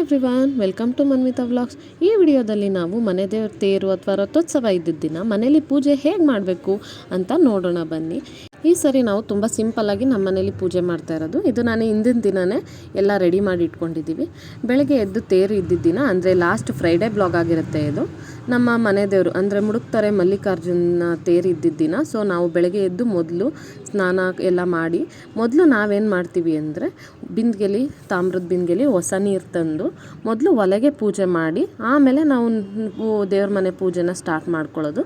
Everyone welcome to Manvitha vlogs ಈ ವಿಡಿಯೋದಲ್ಲಿ ನಾವು ಮನೆ ದೇವ್ರ ತೇರು ಅಥವಾ ರಥೋತ್ಸವ ಇದ್ದಿದ್ದ ದಿನ ಮನೇಲಿ ಪೂಜೆ ಹೇಗೆ ಮಾಡಬೇಕು ಅಂತ ನೋಡೋಣ ಬನ್ನಿ. ಈ ಸರಿ ನಾವು ತುಂಬ ಸಿಂಪಲ್ಲಾಗಿ ನಮ್ಮ ಮನೇಲಿ ಪೂಜೆ ಮಾಡ್ತಾ ಇರೋದು. ಇದು ನಾನು ಹಿಂದಿನ ದಿನವೇ ಎಲ್ಲ ರೆಡಿ ಮಾಡಿ ಇಟ್ಕೊಂಡಿದ್ದೀವಿ. ಬೆಳಗ್ಗೆ ಎದ್ದು ತೇರು ಇದ್ದಿದ್ದ ದಿನ, ಅಂದರೆ ಲಾಸ್ಟ್ ಫ್ರೈಡೇ ಬ್ಲಾಗ್ ಆಗಿರುತ್ತೆ ಇದು. ನಮ್ಮ ಮನೆ ದೇವರು, ಅಂದರೆ ಮುಡುಕ್ತಾರೆ ಮಲ್ಲಿಕಾರ್ಜುನ ತೇರು ಇದ್ದಿದ್ದ ದಿನ. ಸೊ ನಾವು ಬೆಳಗ್ಗೆ ಎದ್ದು ಮೊದಲು ಸ್ನಾನ ಎಲ್ಲ ಮಾಡಿ ಮೊದಲು ನಾವೇನು ಮಾಡ್ತೀವಿ ಅಂದರೆ ಬಿಂದಿಗೆಲಿ, ತಾಮ್ರದ ಬಿಂದಿಗೆಲಿ ಹೊಸ ನೀರು ತಂದು ಮೊದಲು ಒಲೆಗೆ ಪೂಜೆ ಮಾಡಿ ಆಮೇಲೆ ನಾವು ದೇವ್ರ ಮನೆ ಪೂಜೆನ ಸ್ಟಾರ್ಟ್ ಮಾಡ್ಕೊಳ್ಳೋದು.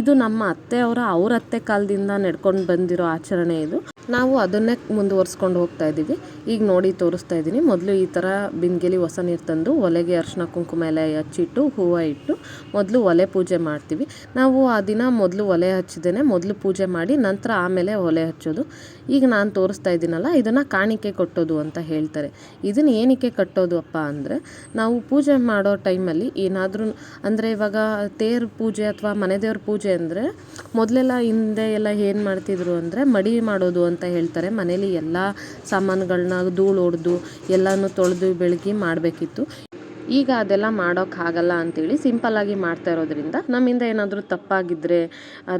ಇದು ನಮ್ಮ ಅತ್ತೆಯವರ, ಅವ್ರ ಅತ್ತೆ ಕಾಲದಿಂದ ನಡ್ಕೊಂಡು ಬಂದಿರೋ ಆಚರಣೆ ಇದು. ನಾವು ಅದನ್ನೇ ಮುಂದುವರ್ಸ್ಕೊಂಡು ಹೋಗ್ತಾ ಇದ್ದೀವಿ. ಈಗ ನೋಡಿ ತೋರಿಸ್ತಾ ಇದ್ದೀನಿ. ಮೊದಲು ಈ ಥರ ಬಿಂದಿಗೆಲಿ ಹೊಸ ನೀರು ತಂದು ಒಲೆಗೆ ಅರಿಶಿನ ಕುಂಕುಮ ಎಲ್ಲ ಹಚ್ಚಿಟ್ಟು, ಹೂವು ಇಟ್ಟು ಮೊದಲು ಒಲೆ ಪೂಜೆ ಮಾಡ್ತೀವಿ. ನಾವು ಆ ದಿನ ಮೊದಲು ಒಲೆ ಹಚ್ಚಿದ್ದೇನೆ. ಮೊದಲು ಪೂಜೆ ಮಾಡಿ ನಂತರ ಆಮೇಲೆ ಒಲೆ ಹಚ್ಚೋದು. ಈಗ ನಾನು ತೋರಿಸ್ತಾ ಇದ್ದೀನಲ್ಲ, ಇದನ್ನು ಕಾಣಿಕೆ ಕಟ್ಟೋದು ಅಂತ ಹೇಳ್ತಾರೆ. ಇದನ್ನು ಏನಕ್ಕೆ ಕಟ್ಟೋದು ಅಪ್ಪ ಅಂದರೆ, ನಾವು ಪೂಜೆ ಮಾಡೋ ಟೈಮಲ್ಲಿ ಏನಾದರೂ, ಅಂದರೆ ಇವಾಗ ತೇರು ಪೂಜೆ ಅಥವಾ ಮನೆ ದೇವ್ರ ಪೂಜೆ ಅಂದರೆ, ಮೊದಲೆಲ್ಲ ಹಿಂದೆ ಎಲ್ಲ ಏನು ಮಾಡ್ತಿದ್ರು ಅಂದರೆ, ಮಡಿ ಮಾಡೋದು ಅಂತ ಹೇಳ್ತಾರೆ. ಮನೇಲಿ ಎಲ್ಲ ಸಾಮಾನುಗಳನ್ನ ಧೂಳು ಹೊಡೆದು ಎಲ್ಲನೂ ತೊಳೆದು ಬೆಳಗ್ಗೆ ಮಾಡಬೇಕಿತ್ತು. ಈಗ ಅದೆಲ್ಲ ಮಾಡೋಕ್ಕಾಗಲ್ಲ ಅಂತೇಳಿ ಸಿಂಪಲ್ಲಾಗಿ ಮಾಡ್ತಾ ಇರೋದ್ರಿಂದ ನಮ್ಮಿಂದ ಏನಾದರೂ ತಪ್ಪಾಗಿದ್ದರೆ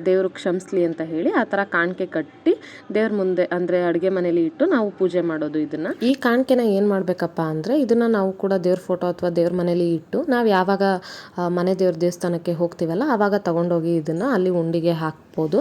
ದೇವರು ಕ್ಷಮಿಸ್ಲಿ ಅಂತ ಹೇಳಿ ಆ ಥರ ಕಾಣಿಕೆ ಕಟ್ಟಿ ದೇವ್ರ ಮುಂದೆ, ಅಂದರೆ ಅಡುಗೆ ಮನೇಲಿ ಇಟ್ಟು ನಾವು ಪೂಜೆ ಮಾಡೋದು ಇದನ್ನು. ಈ ಕಾಣಿಕೆನ ಏನು ಮಾಡಬೇಕಪ್ಪ ಅಂದರೆ ಇದನ್ನು ನಾವು ಕೂಡ ದೇವ್ರ ಫೋಟೋ ಅಥವಾ ದೇವ್ರ ಮನೇಲಿ ಇಟ್ಟು ನಾವು ಯಾವಾಗ ಮನೆ ದೇವ್ರ ದೇವಸ್ಥಾನಕ್ಕೆ ಹೋಗ್ತೀವಲ್ಲ ಆವಾಗ ತಗೊಂಡೋಗಿ ಇದನ್ನು ಅಲ್ಲಿ ಉಂಡಿಗೆ ಹಾಕ್ಬೋದು.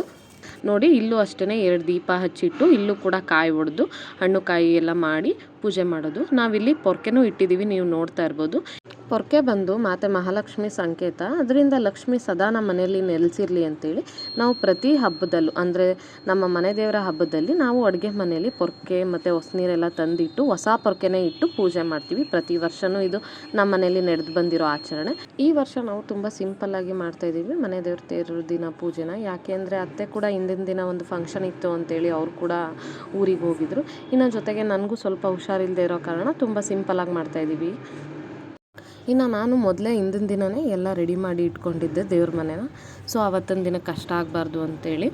ನೋಡಿ, ಇಲ್ಲೂ ಅಷ್ಟೇ ಎರಡು ದೀಪ ಹಚ್ಚಿಟ್ಟು ಇಲ್ಲೂ ಕೂಡ ಕಾಯಿ ಒಡೆದು ಹಣ್ಣು ಕಾಯಿ ಎಲ್ಲ ಮಾಡಿ ಪೂಜೆ ಮಾಡೋದು. ನಾವಿಲ್ಲಿ ಪೊರ್ಕೆನೂ ಇಟ್ಟಿದ್ದೀವಿ, ನೀವು ನೋಡ್ತಾ ಇರ್ಬೋದು. ಪೊರ್ಕೆ ಬಂದು ಮಾತೆ ಮಹಾಲಕ್ಷ್ಮಿ ಸಂಕೇತ. ಅದರಿಂದ ಲಕ್ಷ್ಮಿ ಸದಾ ನಮ್ಮ ಮನೆಯಲ್ಲಿ ನೆಲೆಸಿರಲಿ ಅಂತೇಳಿ ನಾವು ಪ್ರತಿ ಹಬ್ಬದಲ್ಲೂ, ಅಂದರೆ ನಮ್ಮ ಮನೆ ದೇವರ ಹಬ್ಬದಲ್ಲಿ ನಾವು ಅಡುಗೆ ಮನೆಯಲ್ಲಿ ಪೊರ್ಕೆ ಮತ್ತು ಹೊಸನೀರೆಲ್ಲ ತಂದಿಟ್ಟು ಹೊಸ ಪೊರ್ಕೆನೇ ಇಟ್ಟು ಪೂಜೆ ಮಾಡ್ತೀವಿ. ಪ್ರತಿ ವರ್ಷವೂ ಇದು ನಮ್ಮ ಮನೆಯಲ್ಲಿ ನಡೆದು ಬಂದಿರೋ ಆಚರಣೆ. ಈ ವರ್ಷ ನಾವು ತುಂಬ ಸಿಂಪಲ್ಲಾಗಿ ಮಾಡ್ತಾ ಇದ್ದೀವಿ ಮನೆ ದೇವ್ರ ತೇರು ದಿನ ಪೂಜೆನ. ಯಾಕೆ ಅಂದರೆ ಅತ್ತೆ ಕೂಡ ಹಿಂದಿನ ದಿನ ಒಂದು ಫಂಕ್ಷನ್ ಇತ್ತು ಅಂತೇಳಿ ಅವರು ಕೂಡ ಊರಿಗೆ ಹೋಗಿದ್ರು. ಇನ್ನು ಜೊತೆಗೆ ನನಗೂ ಸ್ವಲ್ಪ ಹುಷಾರಿಲ್ಲದೆ ಇರೋ ಕಾರಣ ತುಂಬ ಸಿಂಪಲ್ಲಾಗಿ ಮಾಡ್ತಾಯಿದ್ದೀವಿ ಇನ್ನು ನಾನು ಮೊದಲೇ ಹಿಂದಿನ ದಿನವೇ ಎಲ್ಲ ರೆಡಿ ಮಾಡಿ ಇಟ್ಕೊಂಡಿದ್ದೆ ದೇವ್ರ ಮನೆನ. ಸೊ ಆವತ್ತಿನ ದಿನ ಕಷ್ಟ ಆಗಬಾರ್ದು ಅಂತೇಳಿ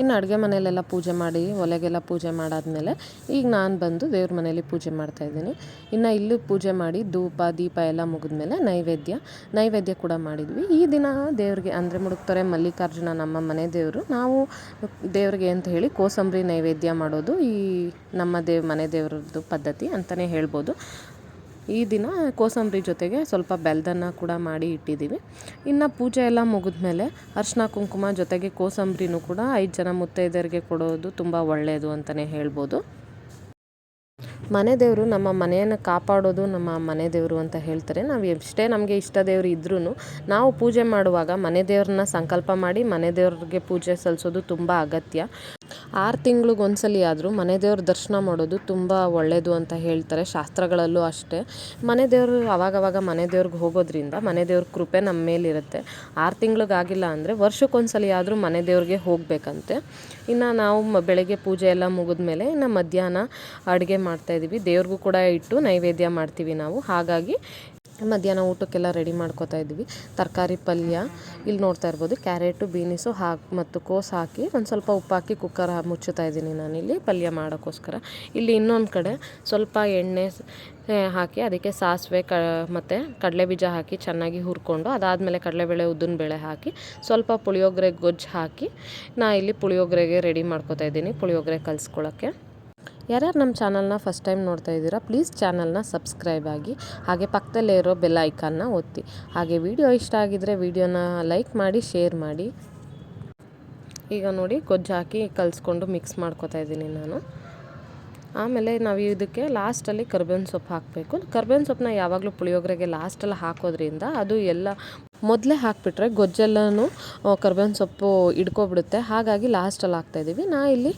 ಇನ್ನು ಅಡುಗೆ ಮನೆಯಲ್ಲೆಲ್ಲ ಪೂಜೆ ಮಾಡಿ, ಒಲೆಗೆಲ್ಲ ಪೂಜೆ ಮಾಡಾದಮೇಲೆ ಈಗ ನಾನು ಬಂದು ದೇವ್ರ ಮನೇಲಿ ಪೂಜೆ ಮಾಡ್ತಾಯಿದ್ದೀನಿ ಇನ್ನು ಇಲ್ಲೂ ಪೂಜೆ ಮಾಡಿ ಧೂಪ, ದೀಪ ಎಲ್ಲ ಮುಗಿದ್ಮೇಲೆ ನೈವೇದ್ಯ ನೈವೇದ್ಯ ಕೂಡ ಮಾಡಿದ್ವಿ. ಈ ದಿನ ದೇವ್ರಿಗೆ ಅಂದರೆ ಮುಡುಕ್ತಾರೆ ಮಲ್ಲಿಕಾರ್ಜುನ ನಮ್ಮ ಮನೆ ದೇವರು. ನಾವು ದೇವ್ರಿಗೆ ಅಂತ ಹೇಳಿ ಕೋಸಂಬರಿ ನೈವೇದ್ಯ ಮಾಡೋದು ಈ ನಮ್ಮ ದೇವ್ ಮನೆ ದೇವ್ರದ್ದು ಪದ್ಧತಿ ಅಂತಲೇ ಹೇಳ್ಬೋದು. ಈ ದಿನ ಕೋಸಂಬರಿ ಜೊತೆಗೆ ಸ್ವಲ್ಪ ಬೆಲ್ದನ್ನ ಕೂಡ ಮಾಡಿ ಇಟ್ಟಿದ್ದೀವಿ. ಇನ್ನು ಪೂಜೆ ಎಲ್ಲ ಮುಗಿದ್ಮೇಲೆ ಅರ್ಶಿನ ಕುಂಕುಮ ಜೊತೆಗೆ ಕೋಸಂಬರಿನೂ ಕೂಡ ಐದು ಜನ ಮುತ್ತೈದೆಯರಿಗೆ ಕೊಡೋದು ತುಂಬ ಒಳ್ಳೆಯದು ಅಂತಲೇ ಹೇಳ್ಬೋದು. ಮನೆ ದೇವರು ನಮ್ಮ ಮನೆಯನ್ನು ಕಾಪಾಡೋದು ನಮ್ಮ ಮನೆ ದೇವರು ಅಂತ ಹೇಳ್ತಾರೆ. ನಾವು ಎಷ್ಟೇ ನಮಗೆ ಇಷ್ಟ ದೇವರು ಇದ್ರೂ ನಾವು ಪೂಜೆ ಮಾಡುವಾಗ ಮನೆ ದೇವ್ರನ್ನ ಸಂಕಲ್ಪ ಮಾಡಿ ಮನೆ ದೇವ್ರಿಗೆ ಪೂಜೆ ಸಲ್ಲಿಸೋದು ತುಂಬ ಅಗತ್ಯ. ಆರು ತಿಂಗ್ಳಿಗೆ ಒಂದ್ಸಲಿ ಆದರೂ ಮನೆ ದೇವ್ರ ದರ್ಶನ ಮಾಡೋದು ತುಂಬ ಒಳ್ಳೆಯದು ಅಂತ ಹೇಳ್ತಾರೆ, ಶಾಸ್ತ್ರಗಳಲ್ಲೂ ಅಷ್ಟೇ. ಮನೆ ದೇವರು ಅವಾಗವಾಗ ಮನೆ ದೇವ್ರಿಗೆ ಹೋಗೋದ್ರಿಂದ ಮನೆ ದೇವ್ರ ಕೃಪೆ ನಮ್ಮ ಮೇಲಿರುತ್ತೆ ಆರು ತಿಂಗಳಿಗಾಗಿಲ್ಲ ಅಂದರೆ ವರ್ಷಕ್ಕೊಂದ್ಸಲಿ ಆದರೂ ಮನೆ ದೇವ್ರಿಗೆ ಹೋಗಬೇಕಂತೆ. ಇನ್ನು ನಾವು ಬೆಳಗ್ಗೆ ಪೂಜೆ ಎಲ್ಲ ಮುಗಿದ್ಮೇಲೆ ಇನ್ನು ಮಧ್ಯಾಹ್ನ ಅಡುಗೆ ಮಾಡ್ತಾಯಿದ್ದೀವಿ ದೇವ್ರಿಗೂ ಕೂಡ ಇಟ್ಟು ನೈವೇದ್ಯ ಮಾಡ್ತೀವಿ ನಾವು. ಹಾಗಾಗಿ ಮಧ್ಯಾಹ್ನ ಊಟಕ್ಕೆಲ್ಲ ರೆಡಿ ಮಾಡ್ಕೋತಾ ಇದ್ವಿ ತರಕಾರಿ ಪಲ್ಯ, ಇಲ್ಲಿ ನೋಡ್ತಾ ಇರ್ಬೋದು ಕ್ಯಾರೆಟು ಬೀನಿಸು ಹಾಕಿ ಮತ್ತು ಕೋಸು ಹಾಕಿ ಒಂದು ಸ್ವಲ್ಪ ಉಪ್ಪು ಹಾಕಿ ಕುಕ್ಕರ್ ಮುಚ್ಚುತ್ತಾ ಇದ್ದೀನಿ ನಾನಿಲ್ಲಿ ಪಲ್ಯ ಮಾಡೋಕ್ಕೋಸ್ಕರ. ಇಲ್ಲಿ ಇನ್ನೊಂದು ಕಡೆ ಸ್ವಲ್ಪ ಎಣ್ಣೆ ಹಾಕಿ ಅದಕ್ಕೆ ಸಾಸಿವೆ ಕ ಮತ್ತು ಕಡಲೆ ಬೀಜ ಹಾಕಿ ಚೆನ್ನಾಗಿ ಹುರ್ಕೊಂಡು ಅದಾದಮೇಲೆ ಕಡಲೆಬೇಳೆ ಬೇಳೆ ಹಾಕಿ ಸ್ವಲ್ಪ ಪುಳಿಯೋಗರೆ ಗೊಜ್ಜು ಹಾಕಿ ನಾ ಇಲ್ಲಿ ಪುಳಿಯೋಗರೆಗೆ ರೆಡಿ ಮಾಡ್ಕೋತಾ ಇದ್ದೀನಿ, ಪುಳಿಯೋಗರೆ ಕಲಿಸ್ಕೊಳ್ಳೋಕ್ಕೆ ಯಾರ್ಯಾರು ನಮ್ಮ ಚಾನಲ್ನ ಫಸ್ಟ್ ಟೈಮ್ ನೋಡ್ತಾ ಇದ್ದೀರಾ, ಪ್ಲೀಸ್ ಚಾನಲ್ನ ಸಬ್ಸ್ಕ್ರೈಬ್ ಆಗಿ, ಹಾಗೆ ಪಕ್ಕದಲ್ಲೇ ಇರೋ ಬೆಲ್ ಐಕಾನ್ನ ಒತ್ತಿ. ಹಾಗೆ ವಿಡಿಯೋ ಇಷ್ಟ ಆಗಿದ್ದರೆ ವಿಡಿಯೋನ ಲೈಕ್ ಮಾಡಿ, ಶೇರ್ ಮಾಡಿ. ಈಗ ನೋಡಿ, ಗೊಜ್ಜು ಹಾಕಿ ಕಲಿಸ್ಕೊಂಡು ಮಿಕ್ಸ್ ಮಾಡ್ಕೋತಾ ಇದ್ದೀನಿ ನಾನು. ಆಮೇಲೆ ನಾವು ಇದಕ್ಕೆ ಲಾಸ್ಟಲ್ಲಿ ಕರ್ಬೇವಿನ ಸೊಪ್ಪು ಹಾಕಬೇಕು. ಕರ್ಬೇವಿನ ಸೊಪ್ಪನ್ನ ಯಾವಾಗಲೂ ಪುಳಿಯೋಗರೆಗೆ ಲಾಸ್ಟಲ್ಲಿ ಹಾಕೋದ್ರಿಂದ ಅದು ಎಲ್ಲ ಮೊದಲೇ ಹಾಕಿಬಿಟ್ರೆ ಗೊಜ್ಜೆಲ್ಲನೂ ಕರ್ಬೇವಿನ ಸೊಪ್ಪು ಹಿಡ್ಕೊಬಿಡುತ್ತೆ ಹಾಗಾಗಿ ಲಾಸ್ಟಲ್ಲಿ ಹಾಕ್ತಾಯಿದ್ದೀವಿ ನಾ ಇಲ್ಲಿ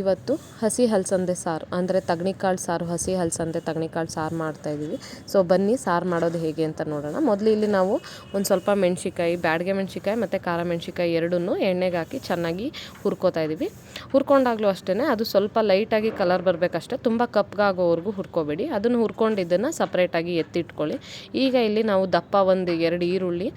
ಇವತ್ತು ಹಸಿ ಹಲಸಂದೆ ಸಾರು, ಅಂದರೆ ತಗಣಿಕಾಳು ಸಾರು, ಹಸಿ ಹಲಸಂದೆ ತಗಣಿಕಾಳು ಸಾರು ಮಾಡ್ತಾಯಿದ್ದೀವಿ ಸೊ ಬನ್ನಿ ಸಾರು ಮಾಡೋದು ಹೇಗೆ ಅಂತ ನೋಡೋಣ. ಮೊದಲು ಇಲ್ಲಿ ನಾವು ಒಂದು ಸ್ವಲ್ಪ ಮೆಣ್ಸಿಕಾಯಿ ಬ್ಯಾಡಿಗೆ ಮೆಣಸಿಕಾಯಿ ಮತ್ತು ಖಾರ ಮೆಣಸಿಕಾಯಿ ಎರಡನ್ನೂ ಎಣ್ಣೆಗೆ ಹಾಕಿ ಚೆನ್ನಾಗಿ ಹುರ್ಕೋತಾ ಇದ್ದೀವಿ. ಹುರ್ಕೊಂಡಾಗಲೂ ಅಷ್ಟೇ ಅದು ಸ್ವಲ್ಪ ಲೈಟಾಗಿ ಕಲರ್ ಬರಬೇಕಷ್ಟೆ. ತುಂಬ ಕಪ್ಗಾಗೋವರೆಗೂ ಹುರ್ಕೋಬೇಡಿ. ಅದನ್ನು ಹುರ್ಕೊಂಡಿದ್ದನ್ನು ಸಪ್ರೇಟಾಗಿ ಎತ್ತಿಟ್ಕೊಳ್ಳಿ. ಈಗ ಇಲ್ಲಿ ನಾವು ದಪ್ಪ ಒಂದು ಎರಡು ಈರುಳ್ಳಿ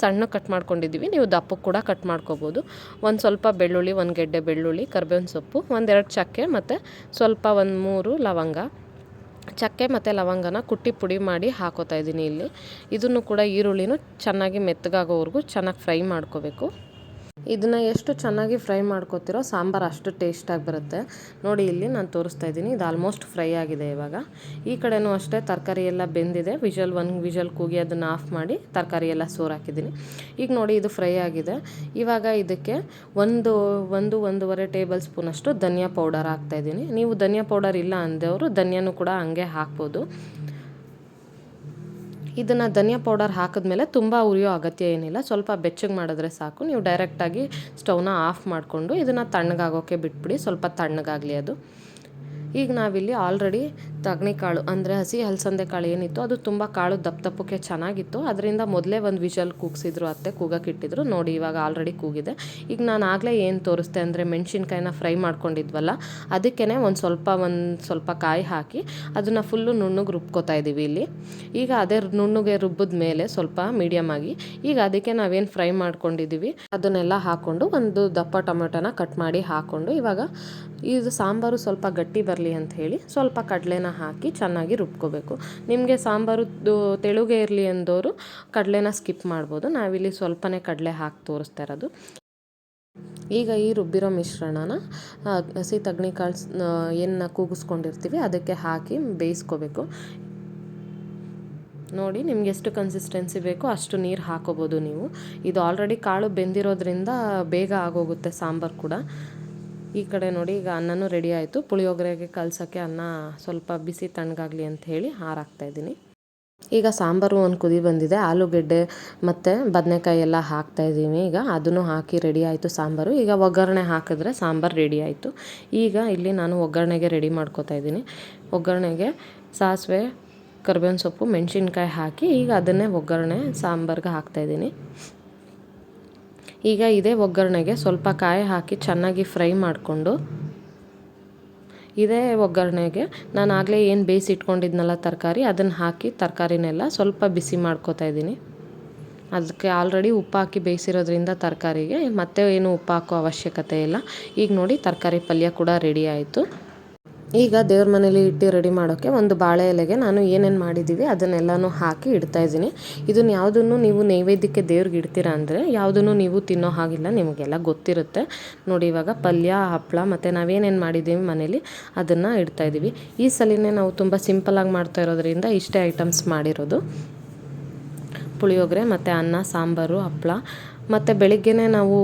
ಸಣ್ಣ ಕಟ್ ಮಾಡ್ಕೊಂಡಿದ್ದೀವಿ. ನೀವು ದಪ್ಪಕ್ಕೆ ಕೂಡ ಕಟ್ ಮಾಡ್ಕೋಬೋದು. ಒಂದು ಸ್ವಲ್ಪ ಬೆಳ್ಳುಳ್ಳಿ, ಒಂದು ಗೆಡ್ಡೆ ಬೆಳ್ಳುಳ್ಳಿ, ಕರ್ಬೇವಿನ ಸೊಪ್ಪು ಒಂದೆರಡು ಚಕ್ಕೆ ಮತ್ತು ಸ್ವಲ್ಪ ಒಂದು ಮೂರು ಲವಂಗ. ಚಕ್ಕೆ ಮತ್ತು ಲವಂಗನ ಕುಟ್ಟಿ ಪುಡಿ ಮಾಡಿ ಹಾಕೋತಾ ಇದ್ದೀನಿ ಇಲ್ಲಿ. ಇದನ್ನು ಕೂಡ ಈರುಳ್ಳಿನೂ ಚೆನ್ನಾಗಿ ಮೆತ್ತಗಾಗೋವರೆಗೂ ಚೆನ್ನಾಗಿ ಫ್ರೈ ಮಾಡ್ಕೋಬೇಕು. ಇದನ್ನು ಎಷ್ಟು ಚೆನ್ನಾಗಿ ಫ್ರೈ ಮಾಡ್ಕೋತಿರೋ ಸಾಂಬಾರು ಅಷ್ಟು ಟೇಸ್ಟಾಗಿ ಬರುತ್ತೆ. ನೋಡಿ, ಇಲ್ಲಿ ನಾನು ತೋರಿಸ್ತಾ ಇದ್ದೀನಿ. ಇದು ಆಲ್ಮೋಸ್ಟ್ ಫ್ರೈ ಆಗಿದೆ ಇವಾಗ. ಈ ಕಡೆನೂ ಅಷ್ಟೇ ತರಕಾರಿ ಎಲ್ಲ ಬೆಂದಿದೆ. ವಿಜಲ್ ಒನ್ ವಿಜಲ್ ಕೂಗಿ ಅದನ್ನು ಆಫ್ ಮಾಡಿ ತರಕಾರಿ ಎಲ್ಲ ಸೋರ್ ಹಾಕಿದ್ದೀನಿ. ಈಗ ನೋಡಿ, ಇದು ಫ್ರೈ ಆಗಿದೆ. ಇವಾಗ ಇದಕ್ಕೆ ಒಂದು ಒಂದು, ಒಂದೂವರೆ ಟೇಬಲ್ ಸ್ಪೂನಷ್ಟು ಧನಿಯಾ ಪೌಡರ್ ಹಾಕ್ತಾಯಿದ್ದೀನಿ ನೀವು ಧನಿಯಾ ಪೌಡರ್ ಇಲ್ಲ ಅಂದವರು ಧನಿಯಾನು ಕೂಡ ಹಂಗೆ ಹಾಕ್ಬೋದು. ಇದನ್ನು ಧನಿಯಾ ಪೌಡರ್ ಹಾಕಿದ್ಮೇಲೆ ತುಂಬ ಉರಿಯೋ ಅಗತ್ಯ ಏನಿಲ್ಲ. ಸ್ವಲ್ಪ ಬೆಚ್ಚಗೆ ಮಾಡಿದ್ರೆ ಸಾಕು. ನೀವು ಡೈರೆಕ್ಟಾಗಿ ಸ್ಟೌವ್ನ ಆಫ್ ಮಾಡಿಕೊಂಡು ಇದನ್ನು ತಣ್ಣಗಾಗೋಕ್ಕೆ ಬಿಟ್ಬಿಡಿ. ಸ್ವಲ್ಪ ತಣ್ಣಗಾಗಲಿ ಅದು. ಈಗ ನಾವಿಲ್ಲಿ ಆಲ್ರೆಡಿ ಕಾಳು ಅಂದರೆ ಹಸಿ ಹಲಸಂದೆ ಕಾಳು ಏನಿತ್ತು, ಅದು ತುಂಬ ಕಾಳು ದಪ್ಪ ದಪ್ಪಕ್ಕೆ ಚೆನ್ನಾಗಿತ್ತು. ಅದರಿಂದ ಮೊದಲೇ ಒಂದು ವಿಷಲ್ ಕೂಗಿಸಿದ್ರು ಅತ್ತೆ ಕೂಗಕ್ಕಿಟ್ಟಿದ್ರು ನೋಡಿ, ಇವಾಗ ಆಲ್ರೆಡಿ ಕೂಗಿದೆ. ಈಗ ನಾನು ಆಗಲೇ ಏನು ತೋರಿಸ್ದೆ ಅಂದರೆ ಮೆಣಸಿನ್ಕಾಯಿನ ಫ್ರೈ ಮಾಡ್ಕೊಂಡಿದ್ವಲ್ಲ ಅದಕ್ಕೇ ಒಂದು ಸ್ವಲ್ಪ ಒಂದು ಸ್ವಲ್ಪ ಕಾಯಿ ಹಾಕಿ ಅದನ್ನು ಫುಲ್ಲು ನುಣ್ಣಗೆ ರುಬ್ಕೋತಾ ಇದ್ದೀವಿ ಇಲ್ಲಿ. ಈಗ ಅದೇ ನುಣ್ಣಗೆ ರುಬ್ಬಿದ ಮೇಲೆ ಸ್ವಲ್ಪ ಮೀಡಿಯಮ್ ಆಗಿ, ಈಗ ಅದಕ್ಕೆ ನಾವೇನು ಫ್ರೈ ಮಾಡ್ಕೊಂಡಿದ್ದೀವಿ ಅದನ್ನೆಲ್ಲ ಹಾಕ್ಕೊಂಡು ಒಂದು ದಪ್ಪ ಟೊಮೆಟೊನ ಕಟ್ ಮಾಡಿ ಹಾಕ್ಕೊಂಡು ಇವಾಗ ಇದು ಸಾಂಬಾರು ಸ್ವಲ್ಪ ಗಟ್ಟಿ ಬರಲಿ ಅಂತ ಹೇಳಿ ಸ್ವಲ್ಪ ಕಡಲೆನ ಹಾಕಿ ಚೆನ್ನಾಗಿ ರುಬ್ಕೋಬೇಕು. ನಿಮಗೆ ಸಾಂಬಾರು ತೆಳುಗೆ ಇರಲಿ ಅಂದವರು ಕಡಲೆನ ಸ್ಕಿಪ್ ಮಾಡ್ಬೋದು. ನಾವಿಲ್ಲಿ ಸ್ವಲ್ಪನೇ ಕಡಲೆ ಹಾಕಿ ತೋರಿಸ್ತಾ ಇರೋದು. ಈಗ ಈ ರುಬ್ಬಿರೋ ಮಿಶ್ರಣನ ಹಸಿ ಕಾಳು ಏನನ್ನ ಕೂಗಿಸ್ಕೊಂಡಿರ್ತೀವಿ, ಅದಕ್ಕೆ ಹಾಕಿ ಬೇಯಿಸ್ಕೋಬೇಕು. ನೋಡಿ, ನಿಮ್ಗೆ ಎಷ್ಟು ಕನ್ಸಿಸ್ಟೆನ್ಸಿ ಬೇಕೋ ಅಷ್ಟು ನೀರು ಹಾಕೋಬೋದು ನೀವು. ಇದು ಆಲ್ರೆಡಿ ಕಾಳು ಬೆಂದಿರೋದ್ರಿಂದ ಬೇಗ ಆಗೋಗುತ್ತೆ ಸಾಂಬಾರು ಕೂಡ. ಈ ಕಡೆ ನೋಡಿ, ಈಗ ಅನ್ನನೂ ರೆಡಿ ಆಯಿತು. ಪುಳಿಯೋಗರೆಗೆ ಕಲ್ಸೋಕ್ಕೆ ಅನ್ನ ಸ್ವಲ್ಪ ಬಿಸಿ ತಣ್ಣಗಾಗಲಿ ಅಂತ ಹೇಳಿ ಹಾರಾಕ್ತಾಯಿದ್ದೀನಿ ಈಗ ಸಾಂಬಾರು ಒಂದು ಕುದಿ ಬಂದಿದೆ. ಆಲೂಗೆಡ್ಡೆ ಮತ್ತು ಬದನೆಕಾಯಿ ಎಲ್ಲ ಹಾಕ್ತಾಯಿದ್ದೀನಿ ಈಗ ಅದನ್ನು ಹಾಕಿ ರೆಡಿ ಆಯಿತು ಸಾಂಬಾರು. ಈಗ ಒಗ್ಗರಣೆ ಹಾಕಿದ್ರೆ ಸಾಂಬಾರು ರೆಡಿ ಆಯಿತು. ಈಗ ಇಲ್ಲಿ ನಾನು ಒಗ್ಗರಣೆಗೆ ರೆಡಿ ಮಾಡ್ಕೋತಾ ಇದ್ದೀನಿ. ಒಗ್ಗರಣೆಗೆ ಸಾಸಿವೆ, ಕರ್ಬೇವಿನ ಸೊಪ್ಪು, ಮೆಣಸಿನ್ಕಾಯಿ ಹಾಕಿ ಈಗ ಅದನ್ನೇ ಒಗ್ಗರಣೆ ಸಾಂಬಾರ್ಗೆ ಹಾಕ್ತಾಯಿದ್ದೀನಿ ಈಗ ಇದೇ ಒಗ್ಗರಣೆಗೆ ಸ್ವಲ್ಪ ಕಾಯಿ ಹಾಕಿ ಚೆನ್ನಾಗಿ ಫ್ರೈ ಮಾಡಿಕೊಂಡು ಇದೇ ಒಗ್ಗರಣೆಗೆ ನಾನು ಆಗಲೇ ಏನು ಬೇಯಿಸಿ ಇಟ್ಕೊಂಡಿದ್ನಲ್ಲ ತರಕಾರಿ, ಅದನ್ನು ಹಾಕಿ ತರಕಾರಿನೆಲ್ಲ ಸ್ವಲ್ಪ ಬಿಸಿ ಮಾಡ್ಕೋತಾ ಇದ್ದೀನಿ. ಅದಕ್ಕೆ ಆಲ್ರೆಡಿ ಉಪ್ಪು ಹಾಕಿ ಬೇಯಿಸಿರೋದ್ರಿಂದ ತರಕಾರಿಗೆ ಮತ್ತೆ ಏನು ಉಪ್ಪು ಹಾಕೋ ಅವಶ್ಯಕತೆ ಇಲ್ಲ. ಈಗ ನೋಡಿ ತರಕಾರಿ ಪಲ್ಯ ಕೂಡ ರೆಡಿ ಆಯಿತು. ಈಗ ದೇವ್ರ ಮನೇಲಿ ಇಟ್ಟು ರೆಡಿ ಮಾಡೋಕ್ಕೆ ಒಂದು ಬಾಳೆ ಎಲೆಗೆ ನಾನು ಏನೇನು ಮಾಡಿದ್ದೀವಿ ಅದನ್ನೆಲ್ಲನೂ ಹಾಕಿ ಇಡ್ತಾ ಇದ್ದೀನಿ. ಇದನ್ನು ಯಾವುದನ್ನು ನೀವು ನೈವೇದ್ಯಕ್ಕೆ ದೇವ್ರಿಗೆ ಇಡ್ತೀರಾ ಅಂದರೆ ಯಾವುದನ್ನು ನೀವು ತಿನ್ನೋ ಹಾಗಿಲ್ಲ ನಿಮಗೆಲ್ಲ ಗೊತ್ತಿರುತ್ತೆ. ನೋಡಿ ಇವಾಗ ಪಲ್ಯ ಹಪ್ಪಳ ಮತ್ತು ನಾವೇನೇನು ಮಾಡಿದ್ದೀವಿ ಮನೇಲಿ ಅದನ್ನು ಇಡ್ತಾ ಇದ್ದೀವಿ. ಈ ಸಲಿನೇ ನಾವು ತುಂಬ ಸಿಂಪಲಾಗಿ ಮಾಡ್ತಾ ಇರೋದ್ರಿಂದ ಇಷ್ಟೇ ಐಟಮ್ಸ್ ಮಾಡಿರೋದು. ಪುಳಿಯೋಗರೆ ಮತ್ತು ಅನ್ನ, ಸಾಂಬಾರು ಹಪ್ಪಳ ಮತ್ತು ಬೆಳಿಗ್ಗೆನೇ ನಾವು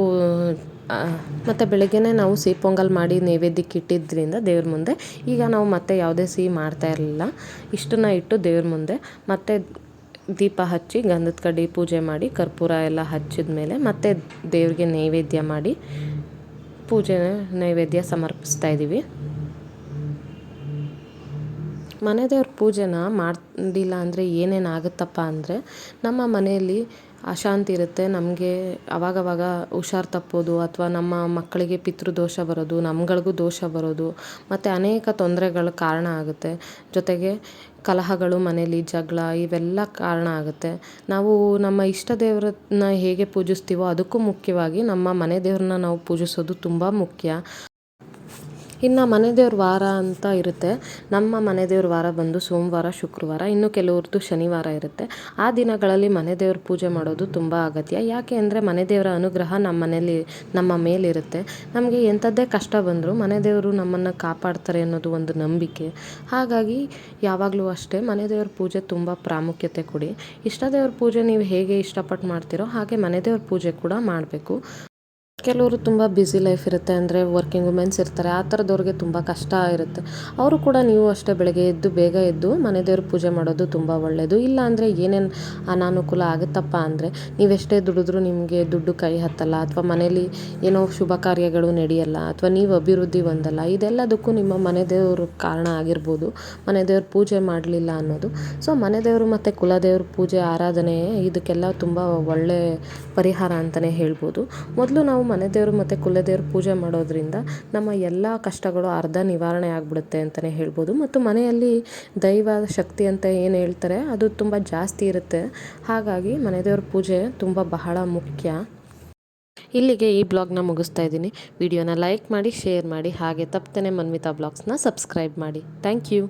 ಮತ್ತು ಬೆಳಗ್ಗೆನೇ ನಾವು ಸಿಹಿ ಪೊಂಗಲ್ ಮಾಡಿ ನೈವೇದ್ಯಕ್ಕೆ ಇಟ್ಟಿದ್ದರಿಂದ ದೇವ್ರ ಮುಂದೆ. ಈಗ ನಾವು ಮತ್ತೆ ಯಾವುದೇ ಸಿಹಿ ಮಾಡ್ತಾ ಇರಲಿಲ್ಲ. ಇಷ್ಟನ್ನ ಇಟ್ಟು ದೇವ್ರ ಮುಂದೆ ಮತ್ತೆ ದೀಪ ಹಚ್ಚಿ ಗಂಧದ ಕಡ್ಡಿ ಪೂಜೆ ಮಾಡಿ, ಕರ್ಪೂರ ಎಲ್ಲ ಹಚ್ಚಿದ ಮೇಲೆ ಮತ್ತೆ ದೇವ್ರಿಗೆ ನೈವೇದ್ಯ ಮಾಡಿ ಪೂಜೆ, ನೈವೇದ್ಯ ಸಮರ್ಪಿಸ್ತಾ ಇದ್ದೀವಿ. ಮನೆ ದೇವ್ರ ಪೂಜೆನ ಮಾಡಿಲ್ಲ ಅಂದರೆ ಏನೇನಾಗುತ್ತಪ್ಪ ಅಂದರೆ ನಮ್ಮ ಮನೆಯಲ್ಲಿ ಅಶಾಂತಿ ಇರುತ್ತೆ. ನಮಗೆ ಅವಾಗವಾಗ ಹುಷಾರು ತಪ್ಪೋದು ಅಥವಾ ನಮ್ಮ ಮಕ್ಕಳಿಗೆ ಪಿತೃದೋಷ ಬರೋದು, ನಮ್ಗಳಿಗೂ ದೋಷ ಬರೋದು, ಮತ್ತು ಅನೇಕ ತೊಂದರೆಗಳು ಕಾರಣ ಆಗುತ್ತೆ. ಜೊತೆಗೆ ಕಲಹಗಳು, ಮನೇಲಿ ಜಗಳ ಇವೆಲ್ಲ ಕಾರಣ ಆಗುತ್ತೆ. ನಾವು ನಮ್ಮ ಇಷ್ಟ ದೇವರನ್ನ ಹೇಗೆ ಪೂಜಿಸ್ತೀವೋ ಅದಕ್ಕೂ ಮುಖ್ಯವಾಗಿ ನಮ್ಮ ಮನೆ ದೇವ್ರನ್ನ ನಾವು ಪೂಜಿಸೋದು ತುಂಬ ಮುಖ್ಯ. ಇನ್ನು ಮನೆ ದೇವ್ರ ವಾರ ಅಂತ ಇರುತ್ತೆ. ನಮ್ಮ ಮನೆ ದೇವ್ರ ವಾರ ಬಂದು ಸೋಮವಾರ, ಶುಕ್ರವಾರ, ಇನ್ನು ಕೆಲವ್ರದ್ದು ಶನಿವಾರ ಇರುತ್ತೆ. ಆ ದಿನಗಳಲ್ಲಿ ಮನೆ ದೇವ್ರ ಪೂಜೆ ಮಾಡೋದು ತುಂಬ ಅಗತ್ಯ. ಯಾಕೆ ಅಂದರೆ ಮನೆ ದೇವರ ಅನುಗ್ರಹ ನಮ್ಮ ಮನೇಲಿ, ನಮ್ಮ ಮೇಲಿರುತ್ತೆ. ನಮಗೆ ಎಂಥದ್ದೇ ಕಷ್ಟ ಬಂದರೂ ಮನೆ ದೇವರು ನಮ್ಮನ್ನು ಕಾಪಾಡ್ತಾರೆ ಅನ್ನೋದು ಒಂದು ನಂಬಿಕೆ. ಹಾಗಾಗಿ ಯಾವಾಗಲೂ ಅಷ್ಟೇ ಮನೆ ದೇವ್ರ ಪೂಜೆ ತುಂಬ ಪ್ರಾಮುಖ್ಯತೆ ಕೊಡಿ. ಇಷ್ಟ ದೇವ್ರ ಪೂಜೆ ನೀವು ಹೇಗೆ ಇಷ್ಟಪಟ್ಟು ಮಾಡ್ತೀರೋ ಹಾಗೆ ಮನೆ ದೇವ್ರ ಪೂಜೆ ಕೂಡ ಮಾಡಬೇಕು. ಕೆಲವರು ತುಂಬ ಬ್ಯುಸಿ ಲೈಫ್ ಇರುತ್ತೆ ಅಂದರೆ ವರ್ಕಿಂಗ್ ವುಮೆನ್ಸ್ ಇರ್ತಾರೆ, ಆ ಥರದವ್ರಿಗೆ ತುಂಬ ಕಷ್ಟ ಇರುತ್ತೆ. ಅವರು ಕೂಡ ನೀವು ಅಷ್ಟೇ ಬೆಳಗ್ಗೆ ಎದ್ದು ಬೇಗ ಎದ್ದು ಮನೆ ದೇವ್ರ ಪೂಜೆ ಮಾಡೋದು ತುಂಬ ಒಳ್ಳೆಯದು ಇಲ್ಲ ಅಂದರೆ ಏನೇನು ಅನಾನುಕೂಲ ಆಗುತ್ತಪ್ಪ ಅಂದರೆ ನೀವೆಷ್ಟೇ ದುಡಿದ್ರೂ ನಿಮಗೆ ದುಡ್ಡು ಕೈ ಹತ್ತಲ್ಲ ಅಥವಾ ಮನೇಲಿ ಏನೋ ಶುಭ ಕಾರ್ಯಗಳು ನಡೆಯಲ್ಲ ಅಥವಾ ನೀವು ಅಭಿವೃದ್ಧಿ ಹೊಂದಲ್ಲ, ಇದೆಲ್ಲದಕ್ಕೂ ನಿಮ್ಮ ಮನೆ ದೇವರು ಕಾರಣ ಆಗಿರ್ಬೋದು. ಮನೆ ದೇವ್ರ ಪೂಜೆ ಮಾಡಲಿಲ್ಲ ಅನ್ನೋದು. ಸೊ ಮನೆ ದೇವರು ಮತ್ತು ಕುಲದೇವ್ರ ಪೂಜೆ, ಆರಾಧನೆ, ಇದಕ್ಕೆಲ್ಲ ತುಂಬ ಒಳ್ಳೆ ಪರಿಹಾರ ಅಂತಲೇ ಹೇಳ್ಬೋದು. ಮೊದಲು ನಾವು ಮನೆ ದೇವರು ಮತ್ತು ಕುಲದೇವ್ರ ಪೂಜೆ ಮಾಡೋದ್ರಿಂದ ನಮ್ಮ ಎಲ್ಲ ಕಷ್ಟಗಳು ಅರ್ಧ ನಿವಾರಣೆ ಆಗಿಬಿಡುತ್ತೆ ಅಂತಲೇ ಹೇಳ್ಬೋದು. ಮತ್ತು ಮನೆಯಲ್ಲಿ ದೈವ ಶಕ್ತಿ ಅಂತ ಏನು ಹೇಳ್ತಾರೆ, ಅದು ತುಂಬ ಜಾಸ್ತಿ ಇರುತ್ತೆ. ಹಾಗಾಗಿ ಮನೆ ದೇವ್ರ ಪೂಜೆ ತುಂಬ ಬಹಳ ಮುಖ್ಯ. ಇಲ್ಲಿಗೆ ಈ ಬ್ಲಾಗ್ನ ಮುಗಿಸ್ತಾ ಇದ್ದೀನಿ. ವಿಡಿಯೋನ ಲೈಕ್ ಮಾಡಿ, ಶೇರ್ ಮಾಡಿ, ಹಾಗೆ ತಪ್ಪದೇ ಮನ್ವಿತಾ ಬ್ಲಾಗ್ಸ್ನ ಸಬ್ಸ್ಕ್ರೈಬ್ ಮಾಡಿ. Thank you.